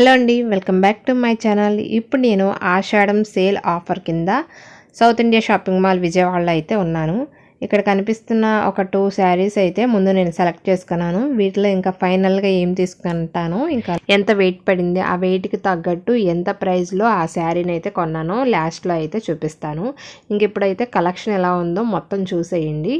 Hello అండి welcome back to my channel. ఇప్పుడు నేను ఆషాఢం సేల్ ఆఫర్ కింద సౌత్ ఇండియా షాపింగ్ మాల్ విజయవాడలో అయితే ఉన్నాను. ఇక్కడ కనిపిస్తున్న ఒక టూ శారీస్ అయితే ముందు నేను సెలెక్ట్ చేసుకున్నాను. వీటిలో ఇంకా ఫైనల్గా ఏం తీసుకుంటాను ఇంకా ఎంత వెయిట్ పడింది ఆ వెయిట్కి తగ్గట్టు ఎంత ప్రైస్లో ఆ శారీని అయితే కొన్నానో లాస్ట్లో అయితే చూపిస్తాను. ఇంక ఇప్పుడైతే కలెక్షన్ ఎలా ఉందో మొత్తం చూసేయండి.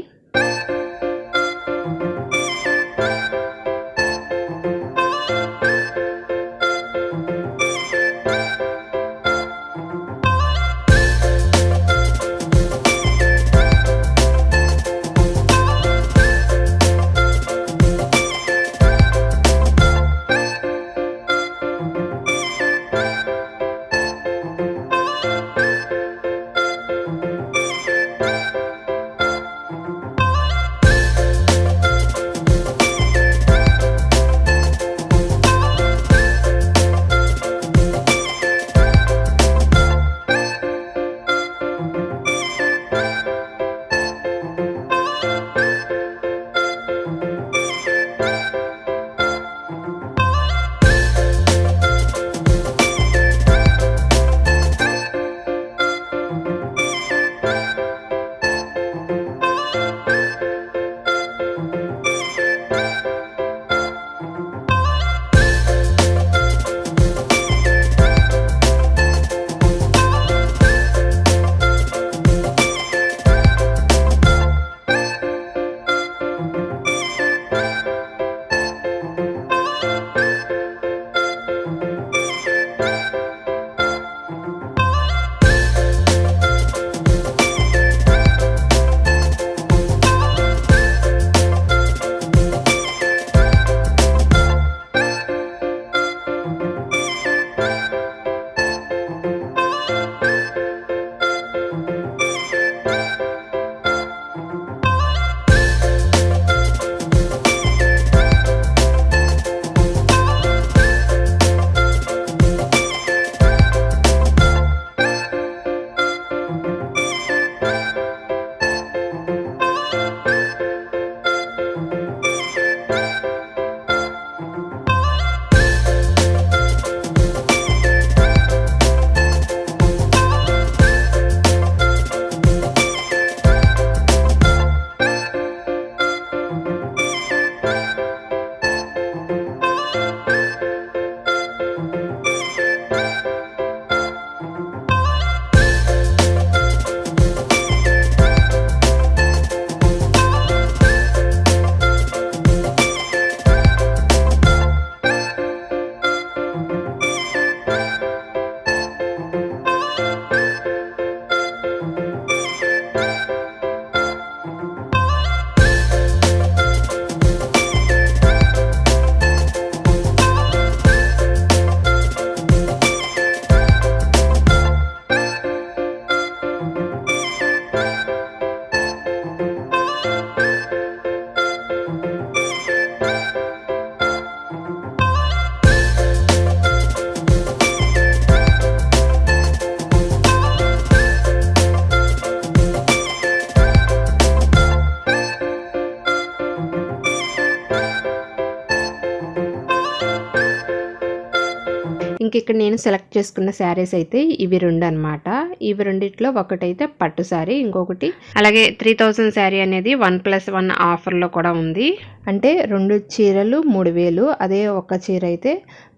ఇంక ఇక్కడ నేను సెలెక్ట్ చేసుకున్న శారీస్ అయితే ఇవి రెండు అనమాట ఇవి రెండిట్లో ఒకటైతే పట్టు శారీ ఇంకొకటి అలాగే త్రీ థౌజండ్ శారీ అనేది వన్ ప్లస్ వన్ ఆఫర్లో కూడా ఉంది. అంటే రెండు చీరలు మూడు వేలు అదే ఒక చీర అయితే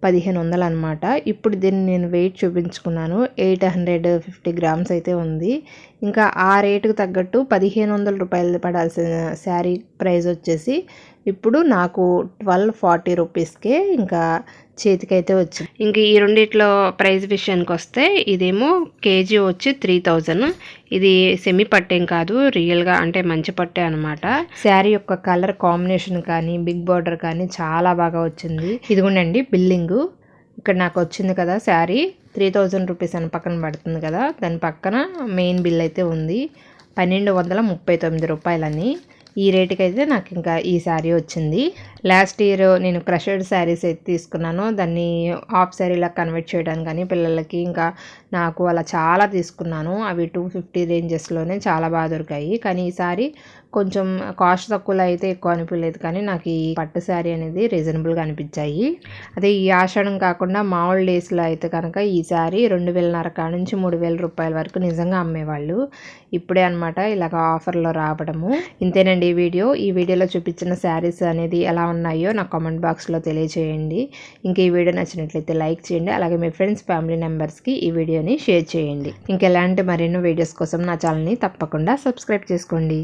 పదిహేను వందలు అనమాట ఇప్పుడు దీన్ని నేను వెయిట్ చూపించుకున్నాను. ఎయిట్ హండ్రెడ్ ఫిఫ్టీ గ్రామ్స్ అయితే ఉంది. ఇంకా ఆ రేటుకు తగ్గట్టు పదిహేను వందల రూపాయలు పడాల్సిన శారీ ప్రైస్ వచ్చేసి ఇప్పుడు నాకు ట్వెల్వ్ ఫార్టీ రూపీస్కే ఇంకా చేతికైతే వచ్చింది. ఇంక ఈ రెండిట్లో ప్రైస్ విషయానికి వస్తే ఇదేమో కేజీ వచ్చి త్రీ థౌజండ్. ఇది సెమీ పట్టేం కాదు రియల్గా అంటే మంచి పట్టే అనమాట శారీ యొక్క కలర్ కాంబినేషన్ కానీ బిగ్ బార్డర్ కానీ చాలా బాగా వచ్చింది. ఇదిగోండి బిల్లింగ్. ఇక్కడ నాకు వచ్చింది కదా శారీ. త్రీ థౌజండ్ రూపీస్ అని పక్కన పడుతుంది కదా. దాని పక్కన మెయిన్ బిల్ అయితే ఉంది. పన్నెండు వందల ముప్పై తొమ్మిది రూపాయలని. ఈ రేటుకి అయితే నాకు ఇంకా ఈ శారీ వచ్చింది. లాస్ట్ ఇయర్ నేను క్రషర్డ్ శారీస్ అయితే తీసుకున్నాను. దాన్ని హాఫ్ శారీలా కన్వర్ట్ చేయడానికి కానీ పిల్లలకి ఇంకా నాకు అలా చాలా తీసుకున్నాను. అవి టూ ఫిఫ్టీ రేంజెస్లోనే చాలా బాగా దొరికాయి. కానీ ఈసారి కొంచెం కాస్ట్ తక్కువలో అయితే ఎక్కువ అనిపించలేదు. కానీ నాకు ఈ పట్టు శారీ అనేది రీజనబుల్గా అనిపించాయి. అదే ఈ ఆషాఢం కాకుండా మామూలు డేస్లో అయితే కనుక ఈ శారీ రెండు వేలన్నర కాడ నుంచి మూడు వేల రూపాయల వరకు నిజంగా అమ్మేవాళ్ళు. ఇప్పుడే అనమాట ఇలాగ ఆఫర్లో రావడము. ఇంతేనండి ఈ వీడియో. ఈ వీడియోలో చూపించిన శారీస్ అనేది ఎలా ఉన్నాయో నా కామెంట్ బాక్స్లో తెలియచేయండి. ఇంకా ఈ వీడియో నచ్చినట్లయితే లైక్ చేయండి. అలాగే మీ ఫ్రెండ్స్ ఫ్యామిలీ మెంబర్స్కి ఈ వీడియోని షేర్ చేయండి. ఇంకెలాంటి మరెన్నో వీడియోస్ కోసం నా ఛానల్ని తప్పకుండా సబ్స్క్రైబ్ చేసుకోండి.